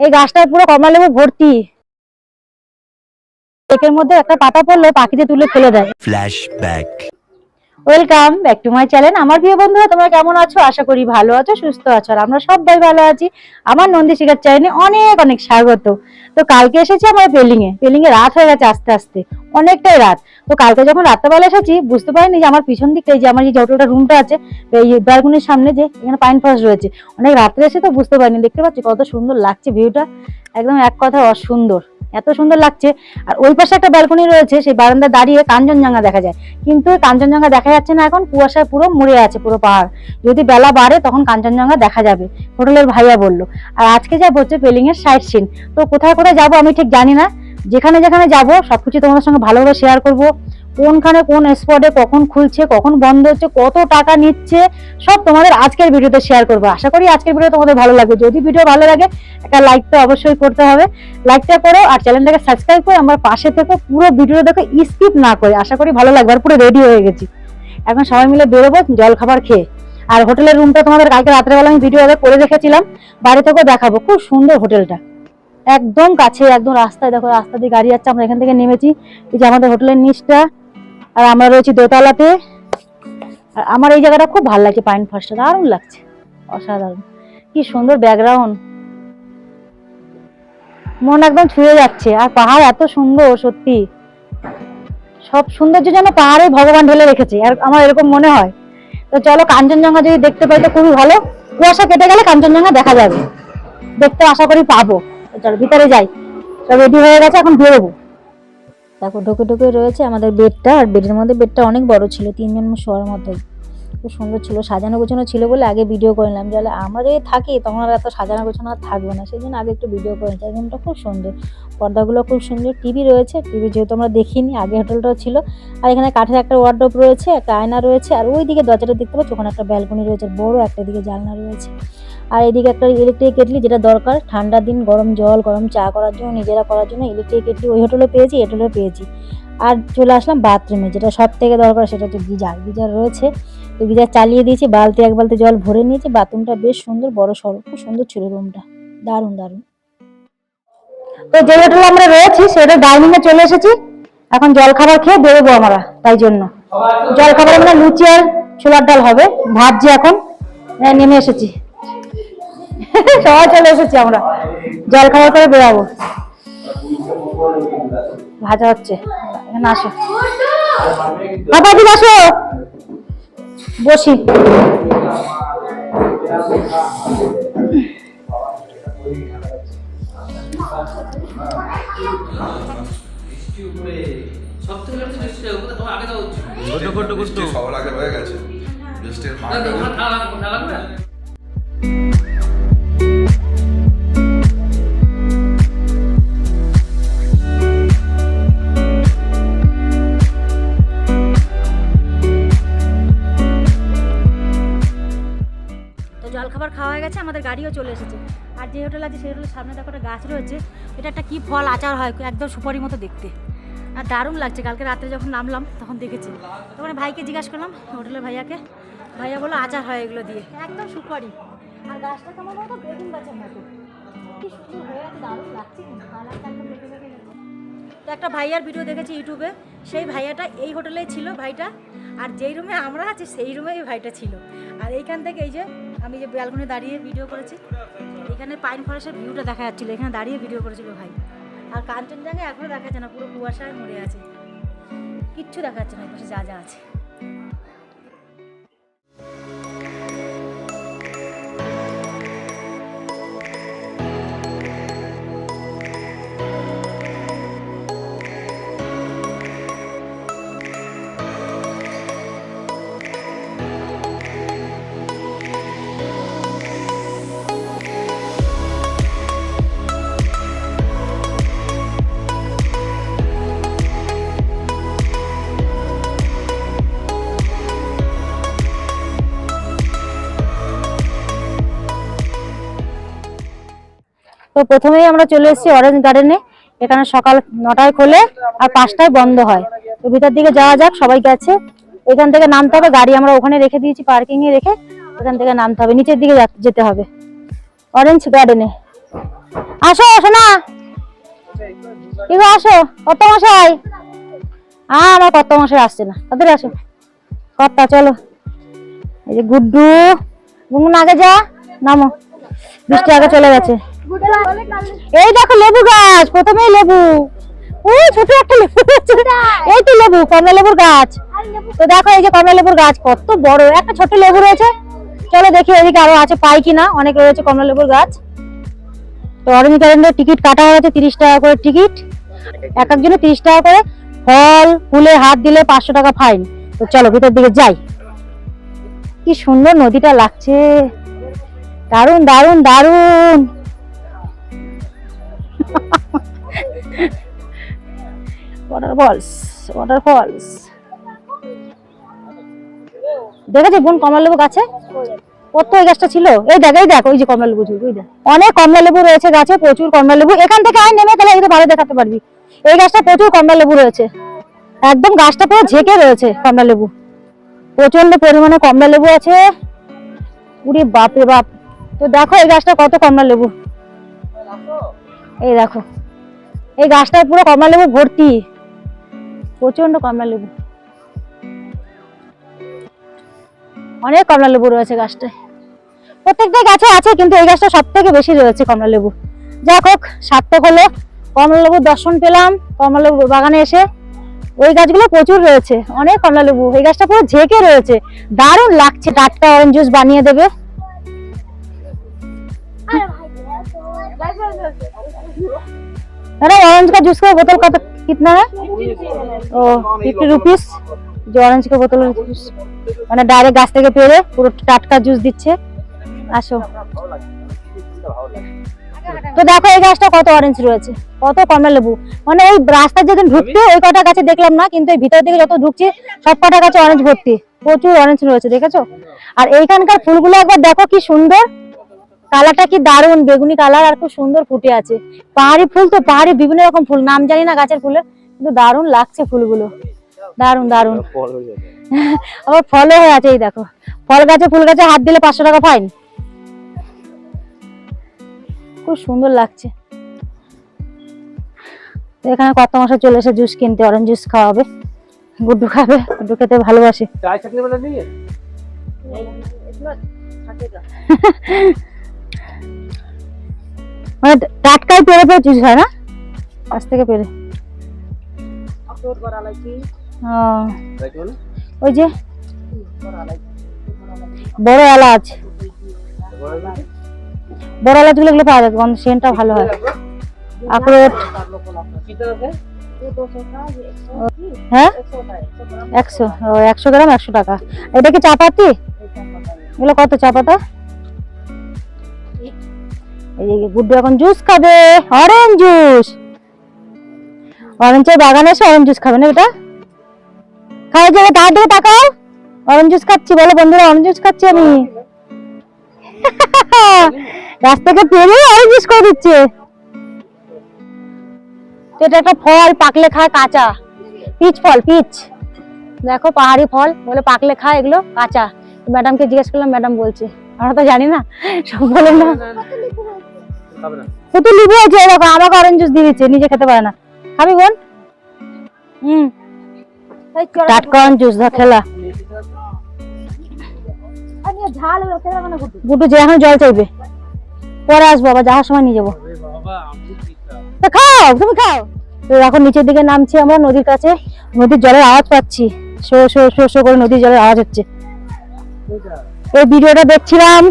এই গাছটায় পুরো কমলা লেবু ভর্তি। কেকের মধ্যে একটা পাতা পড়লে পাখিতে তুলে ফেলে দেয়। Flashback. Welcome back to my channel আমার প্রিয় বন্ধুরা তোমরা কেমন আছো? আশা করি ভালো আছো সুস্থ আছো আর আমরা সবাই ভালো আছি। আমার নন্দী শিকার চ্যানেলে অনেক অনেক স্বাগত। তো কালকে এসেছি আমার পেলিং এ পেলিং এ রাত হয়ে গেছে আস্তে আস্তে। অনেকটাই রাত। তো কালকে যখন রাত্রেবেলা এসেছি, বুঝতে পারিনি যে আমার পিছন এই যে আমার এই যে হোটেলটা রুমটা আছে, এই ব্যালকনির সামনে যে এখানে পাইন ফরেস্ট রয়েছে। অনেক রাত্রে এসে তো বুঝতে পারিনি, দেখতে পাচ্ছি কত সুন্দর লাগছে ভিউটা একদম এক কথা অসুন্দর, এত সুন্দর লাগছে। আর ওই পাশে একটা ব্যালকনি রয়েছে, সেই বারান্দা দাঁড়িয়ে কাঞ্চনজঙ্ঘা দেখা যায়। কিন্তু কাঞ্চনজঙ্ঘা দেখা যাচ্ছে না এখন, কুয়াশায় পুরো মুড়ে আছে, পুরো পাহাড়। যদি বেলা বাড়ে, তখন কাঞ্চনজঙ্ঘা দেখা যাবে, হোটেলের ভাইয়া বলল। আর আজকে যাব হচ্ছে পেলিং এর সাইড সিন তো কোথায় কোথায় যাব আমি ঠিক জানি না। যেখানে যেখানে যাব, সবকিছু তোমাদের সঙ্গে ভালোভাবে শেয়ার করব। কোনখানে কোন স্পটে কখন খুলছে, কখন বন্ধ হচ্ছে, কত টাকা নিচ্ছে, সব তোমাদের আজকের ভিডিওতে শেয়ার করব। আশা করি আজকের ভিডিও তোমাদের ভালো লাগবে। যদি ভিডিও ভালো লাগে, একটা লাইক তো অবশ্যই করতে হবে। লাইকটা করো আর চ্যানেলটাকে সাবস্ক্রাইব করে আমার পাশে থেকে। পুরো ভিডিও দেখো স্কিপ না করে। আশা করি ভালো লাগবে আর পুরো রেডি হয়ে গেছি। এখন সবাই মিলে বেরোবো, জল খাবার খেয়ে। আর হোটেলের রুমটা তোমাদের কালকে রাত্রেবেলা আমি ভিডিও করে রেখেছিলাম। বাড়ি থেকেও দেখাবো। খুব সুন্দর হোটেলটা একদম কাছে, একদম রাস্তায়। দেখো, রাস্তা দিয়ে গাড়ি যাচ্ছে, আমরা এখান থেকে নেমেছি। এই যে আমাদের হোটেলের নিচটা, আর আমরা রয়েছি দোতলাতে। আর আমার এই জায়গাটা খুব ভালো লাগছে, পাইন ফার্স্টটা। দারুণ লাগছে, অসাধারণ। কি সুন্দর ব্যাকগ্রাউন্ড। মন একদম ছুঁয়ে যাচ্ছে, আর পাহাড় এত সুন্দর, সত্যি। সব সৌন্দর্য যেন পাহাড়ে ভগবান ঢেলে রেখেছে, আর আমার এরকম মনে হয়। তো চলো, কাঞ্চনজঙ্ঘা যদি দেখতে পাই, তো খুবই ভালো। কুয়াশা কেটে গেলে কাঞ্চনজঙ্ঘা দেখা যাবে। দেখতে আশা করি পাবো। চলো, ভিতরে যাই। সব রেডি হয়ে গেছে, এখন বেরোবো। দেখো, ঢুকে ঢুকে রয়েছে আমাদের বেডটা, আর বেডের মধ্যে বেডটা অনেক বড় ছিল, তিনজন শোয়ার মতো খুব সুন্দর ছিল, সাজানো গোছানো ছিল বলে আগে ভিডিও করে নিলাম। যাহলে আমরা যদি থাকি, তখন আর এত সাজানো গোছানো আর থাকবে না, সেই জন্য আগে একটু ভিডিও করে নিচ্ছি রুমটা খুব সুন্দর, পর্দাগুলো খুব সুন্দর টিভি রয়েছে টিভি যেহেতু আমরা দেখিনি, আগে হোটেলটাও ছিল। আর এখানে কাঠের একটা ওয়ার্ডরোব রয়েছে, একটা আয়না রয়েছে, আর ওই দিকে দরজাটা দেখতে পাচ্ছ, ওখানে একটা ব্যালকনি রয়েছে, বড় একটা দিকে জানলা রয়েছে। আর এদিকে একটা ইলেকট্রিক কেটলি যেটা দরকার ঠান্ডার দিন গরম জল গরম চা করার জন্য নিজেরা করার জন্য ইলেকট্রিক কেটলি ওই হোটেলে পেয়েছি এই পেয়েছি। আর চলে আসলাম বাথরুমে যেটা সব থেকে দরকার সেটা হচ্ছে গিজার। গিজার রয়েছে তো গিজার চালিয়ে দিয়েছি বালতি এক বালতি জল ভরে নিয়েছি বাথরুমটা বেশ সুন্দর বড় সড়ো খুব সুন্দর ছিল রুমটা দারুণ দারুণ। তো যে হোটেলে আমরা রয়েছি সেটা ডাইনিং এ চলে এসেছি। এখন জল খাবার খেয়ে বেরোবো আমরা তাই জন্য। জল খাবার মানে লুচি আর ছোলার ডাল হবে ভাবছি এখন। হ্যাঁ, নেমে এসেছি। সবাই চলে এসেছি আমরা। জল খাবার করে বেরাবো। ভাজা হচ্ছে। এখানে আসো। বাবা দিন আসো বসি সবার আগে হয়ে গেছে। গাড়িও চলে এসেছে। আর যে হোটেল আছে সেই হোটেলের সামনে দেখো একটা গাছ রয়েছে। এটা একটা কী ফল আচার হয়, একদম সুপারি মতো দেখতে। আর দারুণ লাগছে। কালকে রাত্রে যখন নামলাম, তখন দেখেছি। তখন ভাইকে জিজ্ঞাসা করলাম, হোটেলের ভাইয়াকে। ভাইয়া বলল, আচার হয় এগুলো দিয়ে। একদম সুপারি। আর গাছটা কেমন মতো বেগুন গাছের মতো। একটা ভাইয়ার ভিডিও দেখেছি ইউটিউবে। সেই ভাইয়াটা এই হোটেলেই ছিল ভাইটা। আর যেই রুমে আমরা আছি, সেই রুমে এই ভাইটা ছিল। আর এইখান থেকে এই যে আমি যে ব্যালকনি দাঁড়িয়ে ভিডিও করেছি, এখানে পাইন ফরেস্টের ভিউটা দেখা যাচ্ছিল। এখানে দাঁড়িয়ে ভিডিও করেছিল ভাই। আর কাঞ্চনজঙ্ঘা এখনও দেখা যাচ্ছে না, পুরো কুয়াশায় মরে আছে। কিচ্ছু দেখা যাচ্ছে না পাশে যা যা আছে। তো প্রথমেই আমরা চলে এসেছি অরেঞ্জ গার্ডেনে এখানে সকাল নটায় খোলে আর পাঁচটায় বন্ধ হয়। তো ভিতর দিকে যাওয়া যাক সবাই গেছে। এখান থেকে নামতে হবে গাড়ি আমরা ওখানে রেখে দিয়েছি পার্কিং এ রেখে। এখান থেকে নামতে হবে নিচের দিকে যেতে হবে। অরেঞ্জ গার্ডেনে আসো আসো না। কি আসো? কত মশাই আ, আমার কত মশাই আসছে না। তাদের আসো। কর্তা চলো। এই যে গুড্ডু। গুনগুন আগে যা। নামো। বৃষ্টি আগে চলে গেছে। এই দেখো লেবু গাছ, প্রথমেই লেবু। ওই ছোট একটা লেবু এই তো লেবু, কমলা লেবুর গাছ। তো দেখো এই যে কমলা লেবুর গাছ, কত বড়। একটা ছোট লেবু রয়েছে। চলো দেখি এদিকে আরও আছে পাই কিনা। অনেক রয়েছে কমলা লেবুর গাছ। তো অরেঞ্জ কারেন্টের টিকিট কাটা হয়েছে তিরিশ টাকা করে টিকিট। এক একজনে তিরিশ টাকা করে ফল, ফুলে হাত দিলে পাঁচশো টাকা ফাইন। তো চলো ভিতর দিকে যাই। কি সুন্দর নদীটা লাগছে। দারুণ দারুণ দারুণ ওয়াটারফলস ওয়াটারফলস দেখেছ বোন কমলা লেবু গাছে? কত ওই গাছটা ছিল? এই দেখ এই দেখ, ওই যে কমলা লেবু ঝুল, ওই দেখ। অনেক কমলা লেবু রয়েছে গাছে, প্রচুর কমলা লেবু এখান থেকে আয়, নেমে তাহলে এই ভালো দেখাতে পারবি। এই গাছটা প্রচুর কমলা লেবু রয়েছে। একদম গাছটা পুরো ঝেঁকে রয়েছে কমলা লেবু প্রচণ্ড পরিমাণে কমলা লেবু আছে। উরে বাপ রে বাপ। তো দেখো এই গাছটা কত কমলা লেবু এই দেখো, এই গাছটায় পুরো কমলা লেবু ভর্তি। প্রচণ্ড কমলা লেবু। অনেক কমলা লেবু রয়েছে গাছটায়। প্রত্যেকটা গাছে আছে, কিন্তু এই গাছটা সব থেকে বেশি রয়েছে কমলা লেবু। যাক হোক, সার্থক হলো। কমলা লেবুর দর্শন পেলাম, কমলা লেবু বাগানে এসে। ওই গাছগুলো প্রচুর রয়েছে, অনেক কমলা লেবু। এই গাছটা পুরো ঝেঁকে রয়েছে। দারুণ লাগছে টাটকা অরেঞ্জ জুস বানিয়ে দেবে। अरे ऑरेंज का जूस का बोतल का तो कितना है ও ফিফটি রুপিস যে অরেঞ্জ কা বোতল মানে ডাইরেক্ট গাছ থেকে পেরে পুরো টাটকা জুস দিচ্ছে আসো তো দেখো এই গাছটা কত অরেঞ্জ রয়েছে কত কমলা লেবু মানে ওই রাস্তায় যেদিন ঢুকতে ওই কটা গাছে দেখলাম না কিন্তু এই ভিতর দিকে যত ঢুকছি সব কটা গাছে অরেঞ্জ ভর্তি প্রচুর অরেঞ্জ রয়েছে দেখেছো আর এইখানকার ফুলগুলো একবার দেখো কি সুন্দর কালারটা কি দারুণ বেগুনি কালার আর খুব সুন্দর ফুটে আছে। পাহাড়ি ফুল তো পাহাড়ি বিভিন্ন রকম ফুল নাম জানি না গাছের ফুলের কিন্তু দারুণ লাগছে ফুলগুলো। দারুণ দারুণ। আবার ফলও হয়ে আছে এই দেখো। ফল গাছে ফুল গাছে হাত দিলে পাঁচশো টাকা ফাইন। খুব সুন্দর লাগছে। এখানে কত মাসে চলে এসে জুস কিনতে অরেঞ্জ জুস খাওয়াবে গুড্ডু খাবে গুড্ডু খেতে ভালোবাসে। মানে টাটকাই পেরে পেরে চুরি হয় না? পাশ থেকে পেরে। ওই যে বড় এলাচ। বড় এলাচগুলো পাওয়া যাবে কারণ সেন্টটা ভালো হয়। আখরোট হ্যাঁ? একশো। ও একশো গ্রাম একশো টাকা। এটা কি চাপাতি? এগুলো কত চাপাতা? যে গুড্ডু এখন জুস খাবে, অরেঞ্জ জুস। অরেঞ্জের বাগানে এসে অরেঞ্জ জুস খাবে না এটা খাওয়ার জন্য তার দিকে তাকাও। অরেঞ্জ জুস খাচ্ছি, বলো বন্ধুরা, অরেঞ্জ জুস খাচ্ছি আমি। রাস্তা থেকে পেরে অরেঞ্জ জুস করে দিচ্ছে। এটা একটা ফল, পাকলে খায় কাঁচা। পিচ ফল, পিচ। দেখো পাহাড়ি ফল, বলে পাকলে খায় এগুলো কাঁচা। ম্যাডামকে জিজ্ঞেস করলাম ম্যাডাম বলছে। আমরা তো জানি না সব বলে না। কত লিবু আছে এরকম আমাকে অরেঞ্জ জুস দিয়ে দিচ্ছে নিজে খেতে পারে না। খাবি বোন? হুম। টাটকা অরেঞ্জ জুস ধর খেলা। গুটু যে এখন জল চাইবে। পরে আসব আবার যাওয়ার সময় নিয়ে যাব। তা খাও তুমি খাও। তো এখন নিচের দিকে নামছি আমরা নদীর কাছে। নদীর জলের আওয়াজ পাচ্ছি। শো শো শো শো করে নদীর জলের আওয়াজ হচ্ছে। এই ভিডিওটা দেখছিলাম।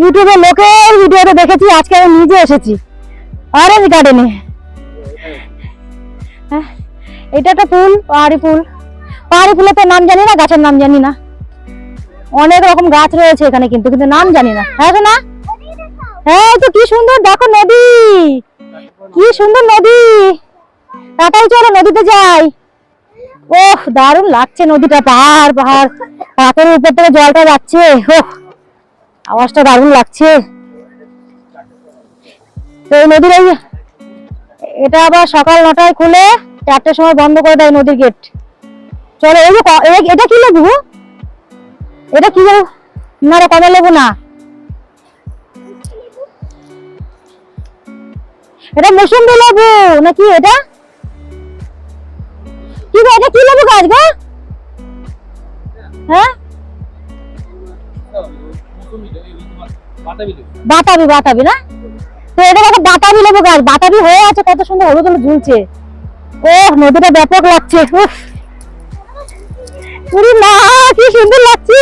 ইউটিউবে লোকের ভিডিওটা দেখেছি, আজকে আমি নিজে এসেছি। অরেঞ্জ গার্ডেনে এটা একটা ফুল, পাহাড়ি ফুল। পাহাড়ি ফুলের তো নাম জানি না, গাছের নাম জানি না। অনেক রকম গাছ রয়েছে এখানে কিন্তু কিন্তু নাম জানি না। হ্যাঁ না হ্যাঁ তো কি সুন্দর, দেখো নদী। কি সুন্দর নদী। তাড়াতাড়ি চলো নদীতে যাই। ওহ, দারুণ লাগছে নদীটা, পাহাড় পাহাড়। পাথরের উপর থেকে জলটা যাচ্ছে, ওহ, আওয়াজটা দারুণ লাগছে। তো এই নদীর এই, এটা আবার সকাল নটায় খুলে চারটের সময় বন্ধ করে দেয় নদীর গেট চলো, এই যে এটা কি লেবু? এটা কি না রে কমলা লেবু না। এটা মৌসুমবি লেবু, নাকি এটা? কি গো, এটা কি লেবু গাছ গো? হ্যাঁ? বাতাবি বাতাবি না? তো এটা দেখো বাতাবি লেবু গাছ, বাতাবি হয়ে আছে, কত সুন্দর হলুদ হলুদ ঝুলছে। ও নদীটা ব্যাপক লাগছে, উফ। উরি মা, কি সুন্দর লাগছে।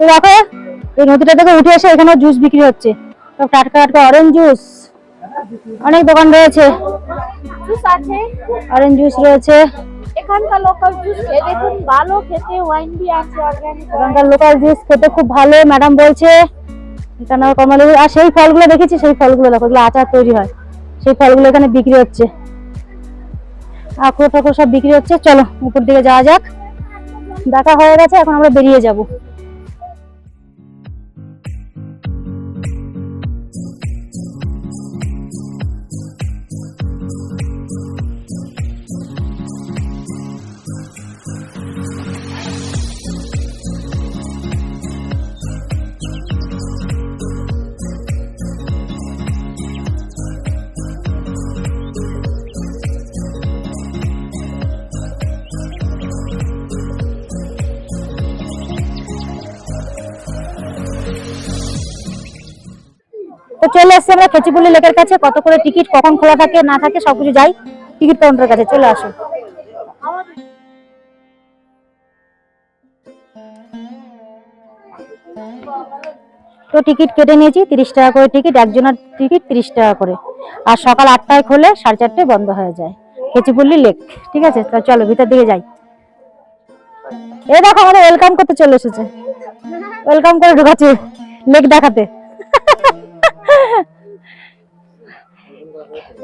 দেখো এই নদীটা থেকে উঠে এসে এখানে জুস বিক্রি হচ্ছে। সব টাটকা টাটকা অরেঞ্জ জুস অনেক দোকান রয়েছে। জুস আছে। অরেঞ্জ জুস রয়েছে। এখানকার লোকাল জুস ভালো খেতে ওয়াইন বি আছে অর্গানিক এখানকার লোকাল জুস খেতে খুব ভালো ম্যাডাম বলছে। এখানে কমলা আর সেই ফলগুলো দেখেছি সেই ফলগুলো দেখো এগুলো আচার তৈরি হয়। সেই ফলগুলো এখানে বিক্রি হচ্ছে। আখরো টাকরো সব বিক্রি হচ্ছে। চলো উপর দিকে যাওয়া যাক। দেখা হয়ে গেছে এখন আমরা বেরিয়ে যাব। চলে এসছি আমরা খেচিপুলি লেকের কাছে, কত করে টিকিট, কখন খোলা থাকে, না থাকে, সবকিছু যাই। টিকিট কাউন্টারের কাছে, চলে আসো। তো টিকিট কেটে নিয়েছি, তিরিশ টাকা করে টিকিট, একজনের টিকিট তিরিশ টাকা করে। আর সকাল আটটায় খোলে সাড়ে চারটায় বন্ধ হয়ে যায় খেচিপুল্লি লেক, ঠিক আছে? তা চলো, ভিতর দিকে যাই। এ দেখো, আমাদের ওয়েলকাম করতে চলে এসেছে। ওয়েলকাম করে ঢুকাচ্ছে লেক দেখাতে।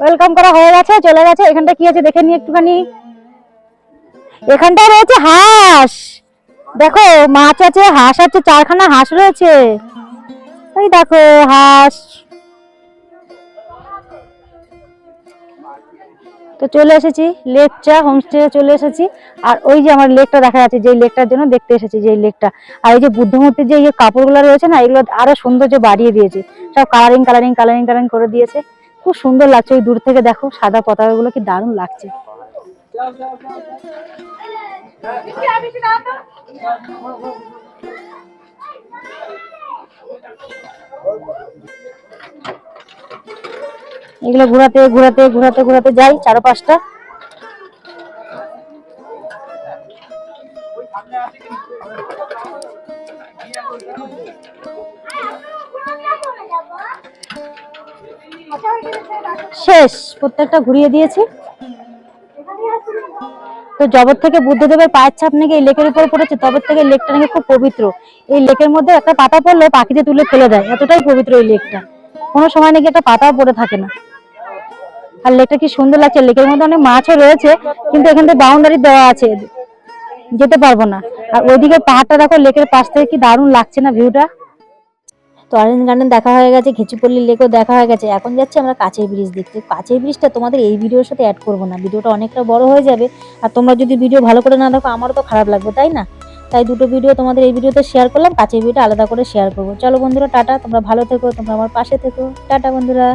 ওয়েলকাম করা হয়ে গেছে, চলে গেছে। এখানটা কি আছে দেখে নি একটুখানি। এখানটায় রয়েছে হাঁস। দেখো, মাছ আছে, হাঁস আছে, চারখানা হাঁস রয়েছে। ওই দেখো, হাঁস। তো চলে এসেছি, লেকটা হোমস্টে চলে এসেছি। আর ওই যে আমার লেকটা দেখা যাচ্ছে যে লেকটার জন্য দেখতে এসেছি যে লেকটা। আর এই যে বুদ্ধমূর্তির যে কাপড়গুলো রয়েছে না, এগুলো আরও সৌন্দর্য বাড়িয়ে দিয়েছে। সব কালারিং কালারিং কালারিং কালারিং করে দিয়েছে। খুব সুন্দর লাগছে, ওই দূর থেকে দেখো সাদা পতাকাগুলো কি দারুণ লাগছে। এগুলো ঘোরাতে ঘোরাতে ঘোরাতে ঘোরাতে যাই চারো শেষ, প্রত্যেকটা ঘুরিয়ে দিয়েছি। তো জগৎ থেকে বুদ্ধদেবের পায়ের ছাপ নাকি এই লেকের উপর পড়েছে, তবে থেকে লেকটা নাকি খুব পবিত্র। এই লেকের মধ্যে একটা পাতা পড়লে পাখিতে তুলে ফেলে দেয়, এতটাই পবিত্র এই লেকটা। কোনো সময় নাকি একটা পাতাও পড়ে থাকে না। আর লেকটা কি সুন্দর লাগছে, লেকের মধ্যে অনেক মাছও রয়েছে, কিন্তু এখান থেকে বাউন্ডারি দেওয়া আছে। যেতে পারব না। আর ওইদিকে পাহাড়টা দেখো, লেকের পাশ থেকে কি দারুণ লাগছে না ভিউটা তো অরেঞ্জ গার্ডেন দেখা হয়ে গেছে, ঘিচুপল্লি লেকও দেখা হয়ে গেছে। এখন যাচ্ছি আমরা কাছের ব্রিজ দেখতে। কাছের ব্রিজটা তোমাদের এই ভিডিওর সাথে অ্যাড করব না। ভিডিওটা অনেকটা বড় হয়ে যাবে। আর তোমরা যদি ভিডিও ভালো করে না দেখো, আমারও তো খারাপ লাগবে, তাই না? তাই দুটো ভিডিও তোমাদের এই ভিডিওতে শেয়ার করলাম, কাছের ভিডিওটা আলাদা করে শেয়ার করব। চলো বন্ধুরা, টাটা। তোমরা ভালো থেকো, তোমরা আমার পাশে থেকো। টাটা বন্ধুরা।